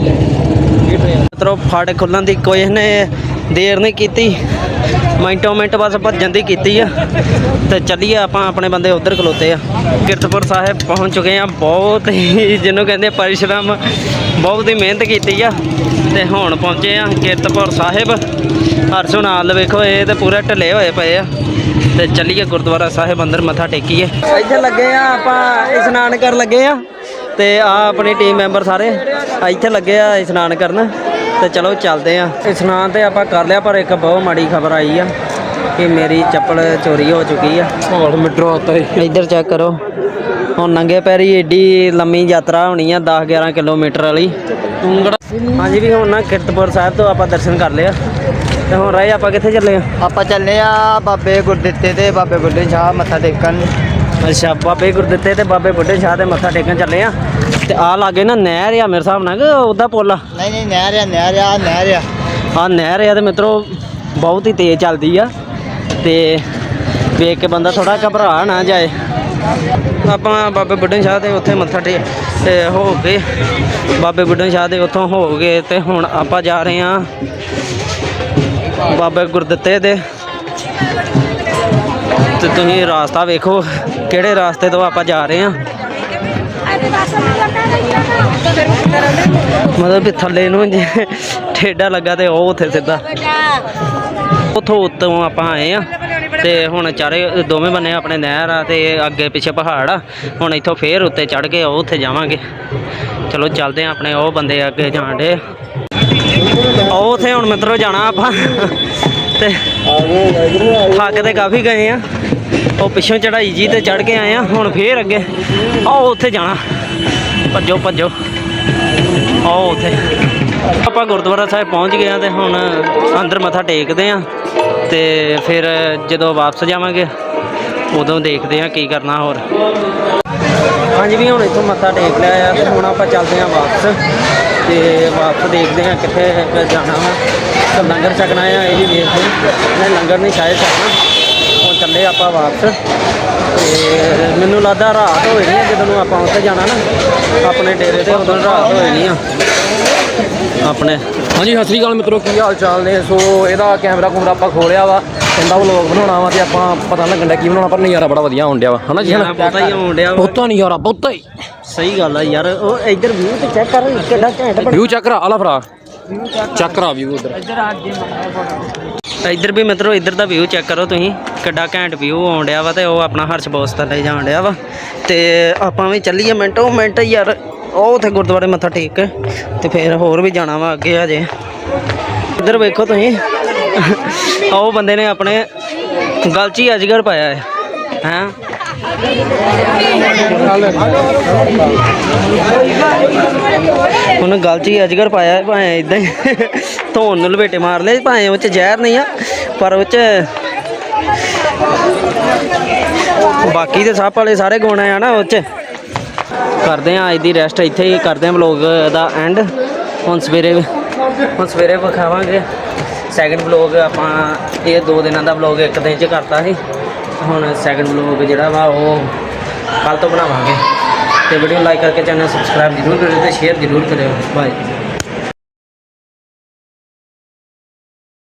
ਖੁੱਲਣ ਦੀ ਕੋਈ ਨੇ ਦੇਰ ਨਹੀਂ ਕੀਤੀ। ਮਿੰਟੋ ਮਿੰਟ ਬਸ ਭੱਜਣ ਦੀ ਕੀਤੀ ਆ ਤੇ ਚੱਲੀਏ ਆਪਾਂ ਆਪਣੇ ਬੰਦੇ ਉਧਰ ਖਲੋਤੇ ਆ। ਕਿਰਤਪੁਰ ਸਾਹਿਬ ਪਹੁੰਚ ਚੁੱਕੇ ਆ, ਬਹੁਤ ਹੀ ਜਿਹਨੂੰ ਕਹਿੰਦੇ ਪਰਿਸ਼ਰਮ, ਬਹੁਤ ਹੀ ਮਿਹਨਤ ਕੀਤੀ ਆ ਤੇ ਹੁਣ ਪਹੁੰਚੇ ਆ ਕਿਰਤਪੁਰ ਸਾਹਿਬ। ਹਰਸੋ ਨਾਲ ਵੇਖੋ, ਇਹ ਤੇ ਪੂਰੇ ਢਲੇ ਹੋਏ ਪਏ ਆ। ਤੇ ਚੱਲੀਏ ਗੁਰਦੁਆਰਾ ਸਾਹਿਬ, ਅੰਦਰ ਮੱਥਾ ਟੇਕੀਏ। ਇੱਥੇ ਲੱਗੇ ਆ ਆਪਾਂ, ਇਸ਼ਨਾਨ ਕਰਨ ਲੱਗੇ ਆ ਤੇ ਆ ਆਪਣੀ ਟੀਮ ਮੈਂਬਰ ਸਾਰੇ, ਇੱਥੇ ਲੱਗੇ ਆ ਇਸ਼ਨਾਨ ਕਰਨ। ਤੇ ਚਲੋ ਚੱਲਦੇ ਆ। ਇਸ਼ਨਾਨ ਤੇ ਆਪਾਂ ਕਰ ਲਿਆ ਪਰ ਇੱਕ ਬਹੁਤ ਮਾੜੀ ਖਬਰ ਆਈ ਆ ਕਿ ਮੇਰੀ ਚੱਪਲ ਚੋਰੀ ਹੋ ਚੁੱਕੀ ਆ। ਹਾਲ ਮਿੱਟਰੋ ਆਤਾ ਹੈ ਇੱਧਰ ਚੈੱਕ ਕਰੋ। ਹੁਣ ਨੰਗੇ ਪੈਰੀ ਏਡੀ ਲੰਮੀ ਯਾਤਰਾ ਹੋਣੀ ਆ 10 11 ਕਿਲੋਮੀਟਰ ਵਾਲੀ। ਤੁੰਗੜਾ ਹਾਂਜੀ ਵੀ ਹੁਣ ਨਾ ਕਿਰਤਪੁਰ ਸਾਹਿਬ ਤੋਂ ਆਪਾਂ ਦਰਸ਼ਨ ਕਰ ਲਿਆ ਤੇ ਹੁਣ ਰਹੇ ਆਪਾਂ ਕਿੱਥੇ ਚੱਲੇ ਆ? ਆਪਾਂ ਚੱਲੇ ਆ ਬਾਬੇ ਗੁਰਦਿੱਤੇ ਤੇ ਬਾਬੇ ਬੁੱਢੇ ਸ਼ਾਹ ਮੱਥਾ ਟੇਕਣ। ਅੱਛਾ ਬਾਬੇ ਗੁਰਦਿੱਤੇ ਤੇ ਬਾਬੇ ਬੁੱਢੇ ਸ਼ਾਹ ਦੇ ਮੱਥਾ ਟੇਕਣ ਚੱਲੇ ਆ। ਤੇ ਆ ਲਾਗੇ ਨਾ ਨਹਿਰ ਆ ਮੇਰੇ ਹਿਸਾਬ ਨਾਲ ਕਿ ਉਹਦਾ ਪੁੱਲ ਆ। ਨਹੀਂ ਨਹੀਂ ਨਹਿਰ ਆ ਨਹਿਰ ਆ ਨਹਿਰ ਆ। ਆ ਨਹਿਰ ਆ ਤੇ ਮਿੱਤਰੋ ਬਹੁਤ ਹੀ ਤੇਜ਼ ਚੱਲਦੀ ਆ ਤੇ ਵੇਖ ਕੇ ਬੰਦਾ ਥੋੜਾ ਘਬਰਾ ਨਾ ਜਾਏ। ਆਪਾਂ ਬਾਬੇ ਬੁੱਢਨ ਸ਼ਾਹ ਦੇ ਉੱਥੇ ਮੱਥਾ ਟੇ ਤੇ ਹੋ ਕੇ ਬਾਬੇ ਬੁੱਢਨ ਸ਼ਾਹ ਦੇ ਉੱਥੋਂ ਹੋ ਗਏ ਤੇ ਹੁਣ ਆਪਾਂ ਜਾ ਰਹੇ ਹਾਂ ਬਾਬੇ ਗੁਰਦਿੱਤੇ ਦੇ। ਤੇ ਤੁਸੀਂ ਰਾਸਤਾ ਵੇਖੋ ਕਿਹੜੇ ਰਾਸਤੇ ਤੋਂ ਆਪਾਂ ਜਾ ਰਹੇ ਹਾਂ। ਮਤਲਬ ਵੀ ਥੱਲੇ ਨੂੰ ਜੇ ਠੇਡਾ ਲੱਗਾ ਤੇ ਉਹ ਉੱਥੇ ਸਿੱਧਾ। ਉੱਥੋਂ ਉੱਤੋਂ ਆਪਾਂ ਆਏ ਆ ਤੇ ਹੁਣ ਚਾਰੇ ਦੋਵੇਂ ਬੰਨੇ ਆਪਣੇ ਨਹਿਰ ਆ ਤੇ ਅੱਗੇ ਪਿੱਛੇ ਪਹਾੜ ਆ। ਹੁਣ ਇੱਥੋਂ ਫੇਰ ਉੱਤੇ ਚੜ ਕੇ ਉਹ ਉੱਥੇ ਜਾਵਾਂਗੇ। ਚਲੋ ਚੱਲਦੇ ਆ ਆਪਣੇ ਉਹ ਬੰਦੇ ਅੱਗੇ ਜਾਣ ਡੇ ਉਹ ਉੱਥੇ ਹੁਣ ਮਿੱਤਰੋ ਜਾਣਾ ਆਪਾਂ। ਤੇ ਥੱਕ ਤੇ ਕਾਫੀ ਗਏ ਆ। ਉਹ ਪਿੱਛੋਂ ਚੜਾਈ ਜੀ ਤੇ ਚੜ ਕੇ ਆਏ ਆ, ਹੁਣ ਫੇਰ ਅੱਗੇ। ਆਓ ਉੱਥੇ ਜਾਣਾ। ਭੱਜੋ ਭੱਜੋ। ਆਓ ਉੱਥੇ। ਆਪਾਂ ਗੁਰਦੁਆਰਾ ਸਾਹਿਬ ਪਹੁੰਚ ਗਏ ਆ ਤੇ ਹੁਣ ਅੰਦਰ ਮੱਥਾ ਟੇਕਦੇ ਆ ਤੇ ਫਿਰ ਜਦੋਂ ਵਾਪਸ ਜਾਵਾਂਗੇ, ਉਦੋਂ ਦੇਖਦੇ ਆ ਕੀ ਕਰਨਾ ਹੋਰ। ਹਾਂਜੀ ਵੀ ਹੁਣ ਇੱਥੋਂ ਮੱਥਾ ਟੇਕ ਲਿਆ ਆ ਤੇ ਹੁਣ ਆਪਾਂ ਚੱਲਦੇ ਆ ਵਾਪਸ ਤੇ ਵਾਪਸ ਦੇਖਦੇ ਆ ਕਿੱਥੇ ਜਾਣਾ ਵਾ। ਤੇ ਲੰਗਰ ਛਕਣਾ ਆ, ਇਹ ਵੀ ਦੇਖਦੇ ਮੈਂ ਲੰਗਰ ਨਹੀਂ, ਸ਼ਾਇਦ ਛਕਣਾ। ਹੁਣ ਚੱਲੇ ਆਪਾਂ ਵਾਪਸ। ਤੇ ਮੈਨੂੰ ਲੱਗਦਾ ਰਾਤ ਹੋਈ ਨਹੀਂ ਜਦੋਂ ਨੂੰ ਆਪਾਂ ਉੱਥੇ ਜਾਣਾ ਨਾ ਆਪਣੇ ਡੇਰੇ ਤੇ ਉਦੋਂ ਰਾਤ ਹੋਈ ਨਹੀਂ ਆ। ਆਪਣੇ। ਹਾਂਜੀ ਸਤਿ ਸ੍ਰੀ ਅਕਾਲ ਮਿੱਤਰੋ ਕੀ ਹਾਲ ਚਾਲ ਨੇ? ਸੋ ਇਹਦਾ ਕੈਮਰਾ ਕੁਮਰਾ ਆਪਾਂ ਖੋਲਿਆ ਵਾ ਕਹਿੰਦਾ ਵਲੋਗ ਬਣਾਉਣਾ ਵਾ ਤੇ ਆਪਾਂ ਪਤਾ ਲੱਗਣ ਡਿਆ ਕੀ ਬਣਾਉਣਾ ਪਰ ਨਜ਼ਾਰਾ ਬੜਾ ਵਧੀਆ ਆਉਣ ਡਿਆ ਵਾ। ਹਨਾ ਜੀ? ਯਾਰ ਬਹੁਤਾ ਹੀ ਆਉਣ ਡਿਆ ਵਾ। ਬਹੁਤਾ ਨਜ਼ਾਰਾ ਬਹੁਤਾ ਹੀ। ਸਹੀ ਗੱਲ ਆ ਯਾਰ ਉਹ ਇੱਧਰ ਵਿਊ ਤੇ ਚੈੱਕ ਕਰ ਕਿੱਡਾ ਘੈਂਟ ਵਿਊ ਚੈੱਕ ਕਰਾ ਆਲਾ ਭਰਾ। ਚੈੱਕ ਕਰਾ। ਵਿਊ ਉਧਰ। ਇੱਧਰ ਇੱਧਰ ਵੀ ਮਿੱਤਰੋ, ਇੱਧਰ ਦਾ ਵਿਊ ਚੈੱਕ ਕਰੋ ਤੁਸੀਂ। ਕਿੱਡਾ ਘੈਂਟ ਵਿਊ ਆਉਣ ਡਿਆ ਵਾ ਤੇ ਉਹ ਆਪਣਾ ਹਰਸ਼ ਬੋਸ ਥੱਲੇ ਜਾਣ ਡਿਆ ਵਾ। ਤੇ ਆਪਾਂ ਵੀ ਚੱਲੀਏ ਮਿੰਟੋ ਮਿੰਟ ਯਾਰ, ਉਹ ਉੱਥੇ ਗੁਰਦੁਆਰੇ ਮੱਥਾ ਟੇਕ ਕੇ ਤੇ ਫਿਰ ਹੋਰ ਵੀ ਜਾਣਾ ਵਾ ਅੱਗੇ ਹਜੇ। ਇੱਧਰ ਵੇਖੋ ਤੁਸੀਂ, ਉਹ ਬੰਦੇ ਨੇ ਆਪਣੇ ਗਲ ਹੀ ਅਜਗਰ ਪਾਇਆ ਹੈ, ਹੈਂ? ਉਹਨੇ ਗਲ 'ਚ ਹੀ ਅਜਗਰ ਪਾਇਆ ਭਾਵੇਂ ਇਦਾਂ ਹੀ। ਧੋਣ ਨੂੰ ਲਪੇਟੇ ਮਾਰ ਲਏ, ਭਾਵੇਂ ਉਹ 'ਚ ਜ਼ਹਿਰ ਨਹੀਂ ਆ, ਪਰ ਉਹ 'ਚ ਬਾਕੀ ਦੇ ਸੱਪ ਵਾਲੇ ਸਾਰੇ ਗੁਣ ਆ ਨਾ ਉਹ 'ਚ। ਕਰਦੇ ਆ, ਅੱਜ ਦੀ ਰੈਸਟ ਇੱਥੇ ਹੀ ਕਰਦੇ ਆ ਵਲੋਗ ਦਾ ਐਂਡ ਹੁਣ ਸਵੇਰੇ ਹੁਣ ਸਵੇਰੇ ਵਿਖਾਵਾਂਗੇ। ਸੈਕਿੰਡ ਵਲੋਗ ਆਪਾਂ, ਇਹ ਦੋ ਦਿਨਾਂ ਦਾ ਵਲੋਗ ਇੱਕ ਦਿਨ 'ਚ ਕਰਤਾ ਸੀ। ਹੁਣ ਸੈਕਿੰਡ ਵਲੋਗ ਜਿਹੜਾ ਵਾ ਉਹ ਕੱਲ ਤੋਂ ਬਣਾਵਾਂਗੇ। ਤੇ ਵੀਡੀਓ ਲਾਈਕ ਕਰਕੇ ਚੈਨਲ ਸਬਸਕ੍ਰਾਈਬ ਜ਼ਰੂਰ ਕਰਿਓ ਤੇ ਸ਼ੇਅਰ ਜ਼ਰੂਰ ਕਰਿਓ। ਬਾਏ